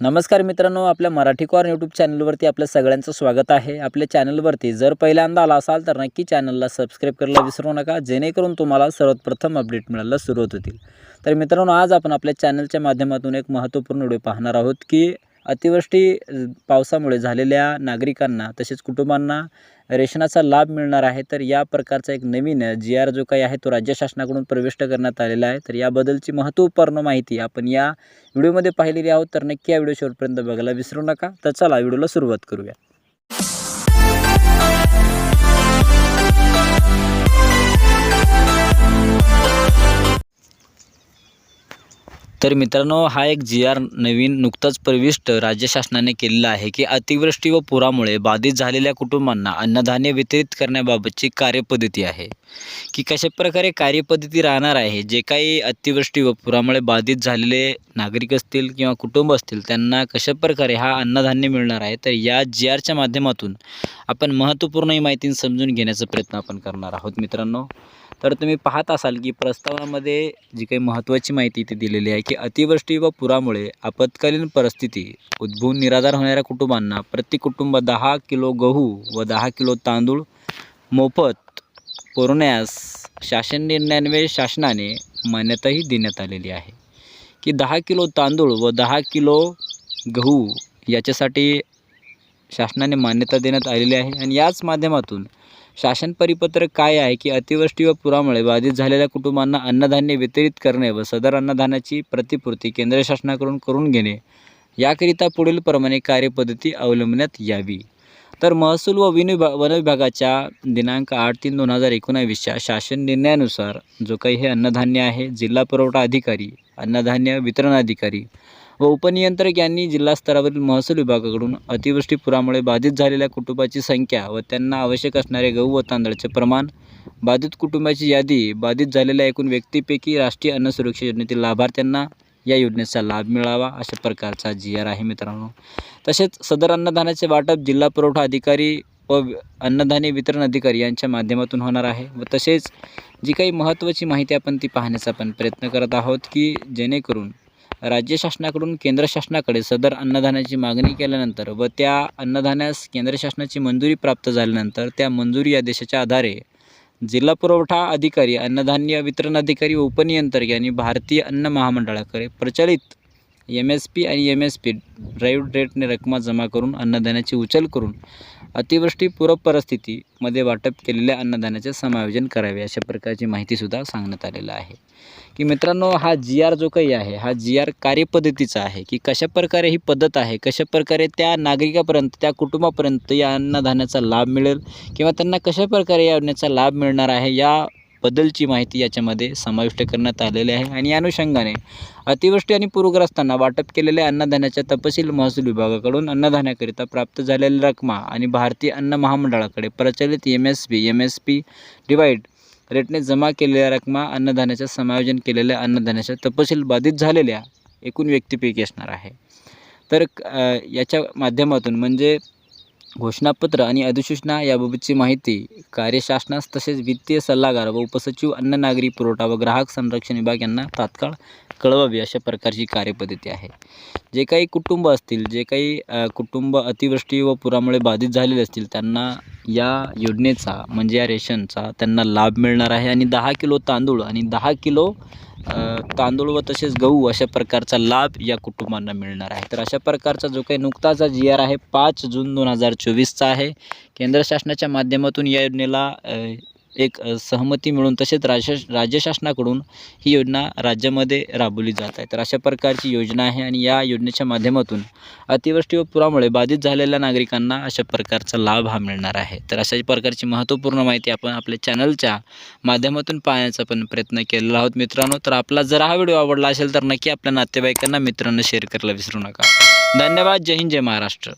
नमस्कार मित्रांनो आपल्या मराठी कॉर यूट्यूब चॅनलवरती आपल्या सगळ्यांचं स्वागत आहे. आपल्या चॅनलवरती जर पहिल्यांदा आला असाल तर नक्की चॅनलला सबस्क्राईब करायला विसरू नका जेणेकरून तुम्हाला सर्वात प्रथम अपडेट मिळायला सुरुवात होतील. तर मित्रांनो आज आपण आपल्या चॅनलच्या माध्यमातून एक महत्त्वपूर्ण व्हिडिओ पाहणार आहोत की अतिवृष्टी पावसामुळे झालेल्या नागरिकांना तसेच कुटुंबांना रेशनाचा लाभ मिळणार आहे. तर या प्रकारचा एक नवीन जी आर जो काही आहे तो राज्य शासनाकडून प्रविष्ट करण्यात आलेला आहे. तर याबद्दलची महत्त्वपूर्ण माहिती आपण या व्हिडिओमध्ये पाहिलेली आहोत. तर नक्की या व्हिडिओ शेवटपर्यंत बघायला विसरू नका. तर चला व्हिडिओला सुरुवात करूया. तर मित्रांनो हा एक जी आर नवीन नुकताच प्रविष्ट राज्य शासनाने केलेला आहे की अतिवृष्टी व पुरामुळे बाधित झालेल्या कुटुंबांना अन्नधान्य वितरित करण्याबाबतची कार्यपद्धती आहे. की कशा प्रकारे कार्यपद्धती राहणार आहे जे काही अतिवृष्टी व पुरामुळे बाधित झालेले नागरिक असतील किंवा कुटुंब असतील त्यांना कशा प्रकारे हा अन्नधान्य मिळणार आहे तर या जी आरच्या माध्यमातून आपण महत्त्वपूर्ण ही माहिती समजून घेण्याचा प्रयत्न आपण करणार आहोत मित्रांनो. तर तुम्ही पाहत असाल की प्रस्तावामध्ये जी काही महत्त्वाची माहिती इथे दिलेली आहे की अतिवृष्टी व पुरामुळे आपत्कालीन परिस्थिती उद्भवून निराधार होणाऱ्या कुटुंबांना प्रति कुटुंब दहा किलो गहू व दहा किलो तांदूळ मोफत पुरवण्यास शासन निर्णयान्वये शासनाने मान्यताही देण्यात आलेली आहे. की दहा किलो तांदूळ व दहा किलो गहू याच्यासाठी शासनाने मान्यता देण्यात आलेली आहे आणि याच माध्यमातून शासन परिपत्रक काय आहे की अतिवृष्टी व पुरामुळे बाधित झालेल्या कुटुंबांना अन्नधान्य वितरित करणे व सदर अन्नधान्याची प्रतिपूर्ती केंद्र शासनाकडून करून घेणे याकरिता पुढीलप्रमाणे कार्यपद्धती अवलंबण्यात यावी. तर महसूल व विन वनविभागाच्या वन विभागाच्या दिनांक आठ तीन दोन हजार एकोणावीसच्या शासन निर्णयानुसार जो काही हे अन्नधान्य आहे जिल्हा पुरवठा अधिकारी अन्नधान्य वितरण अधिकारी व उपनियंत्रक यांनी जिल्हा स्तरावरील महसूल विभागाकडून अतिवृष्टी पुरामुळे बाधित झालेल्या कुटुंबाची संख्या व त्यांना आवश्यक असणारे गहू व तांदळाचे प्रमाण बाधित कुटुंबाची यादी बाधित झालेल्या एकूण व्यक्तीपैकी राष्ट्रीय अन्न सुरक्षा योजनेतील लाभार्थ्यांना या योजनेचा लाभ मिळावा अशा प्रकारचा जी आर आहे मित्रांनो. तसेच सदर अन्नधान्याचे वाटप जिल्हा पुरवठा अधिकारी व अन्नधान्य वितरण अधिकारी यांच्या माध्यमातून होणार आहे व तसेच जी काही महत्त्वाची माहिती आपण ती पाहण्याचा आपण प्रयत्न करत आहोत की जेणेकरून राज्य शासनाकडून केंद्र शासनाकडे सदर अन्नधान्याची मागणी केल्यानंतर व त्या अन्नधान्यास केंद्र शासनाची मंजुरी प्राप्त झाल्यानंतर त्या मंजुरी आदेशाच्या आधारे जिल्हा पुरवठा अधिकारी अन्नधान्य वितरण अधिकारी व उपनियंत्रक यांनी भारतीय अन्न महामंडळाकडे प्रचलित एम एस पी आणि एम एस पी ड्राईव्ह रेटने रकमा जमा करून अन्नधान्याची उचल करून अतिवृष्टी पूरक परिस्थितीमध्ये वाटप केलेल्या अन्नधान्याचे समायोजन करावे अशा प्रकारची माहितीसुद्धा सांगण्यात आलेलं आहे. की मित्रांनो हा जी आर जो काही आहे हा जी आर कार्यपद्धतीचा आहे की कशा प्रकारे ही पद्धत आहे कशा प्रकारे त्या नागरिकापर्यंत त्या कुटुंबापर्यंत या अन्नधान्याचा लाभ मिळेल किंवा त्यांना कशा प्रकारे या योजनेचा लाभ मिळणार आहे या बद्दलची माहिती याच्यामध्ये समाविष्ट करण्यात आलेली आहे. आणि या अनुषंगाने अतिवृष्टी आणि पूरग्रस्तांना वाटप केलेल्या अन्नधान्याच्या तपशील महसूल विभागाकडून अन्नधान्याकरिता प्राप्त झालेल्या रकमा आणि भारतीय अन्न महामंडळाकडे प्रचलित M S P M S P divide रेटने जमा केलेल्या रकमा अन्नधान्याच्या समायोजन केलेल्या अन्नधान्याच्या तपशील बाधित झालेल्या एकूण व्यक्तीपैकी असणार आहे. तर याच्या माध्यमातून म्हणजे घोषणापत्र आणि अधिसूचना याबाबतची माहिती कार्यशासनास तसेच वित्तीय सल्लागार व उपसचिव अन्न नागरी पुरवठा व ग्राहक संरक्षण विभाग यांना तात्काळ कळवावी अशा प्रकारची कार्यपद्धती आहे. जे काही कुटुंब असतील जे काही कुटुंब अतिवृष्टी व पुरामुळे बाधित झालेले असतील त्यांना या योजनेचा म्हणजे या रेशनचा त्यांना लाभ मिळणार आहे. आणि दहा किलो तांदूळ आणि दहा किलो तांदूळ व तसेच गहू अशा प्रकारचा लाभ या कुटुंबांना मिळणार आहे. तर अशा प्रकारचा जो काही नुकताचा जी आर आहे पाच जून दोन हजार चोवीसचा आहे. केंद्र शासनाच्या माध्यमातून या योजनेला एक सहमती मिळून तसेच राज्य राज्य शासनाकडून ही योजना राज्यामध्ये राबवली जात आहे. तर अशा प्रकारची योजना आहे आणि या योजनेच्या माध्यमातून अतिवृष्टी व पुरामुळे बाधित झालेल्या नागरिकांना अशा प्रकारचा लाभ हा मिळणार आहे. तर अशा प्रकारची महत्त्वपूर्ण माहिती आपण आपल्या चॅनलच्या माध्यमातून पाहण्याचा पण प्रयत्न केलेला आहोत. मित्रांनो तर आपला जर हा व्हिडिओ आवडला असेल तर नक्की आपल्या नातेवाईकांना मित्रांना शेअर करायला विसरू नका. धन्यवाद. जय हिंद जय महाराष्ट्र.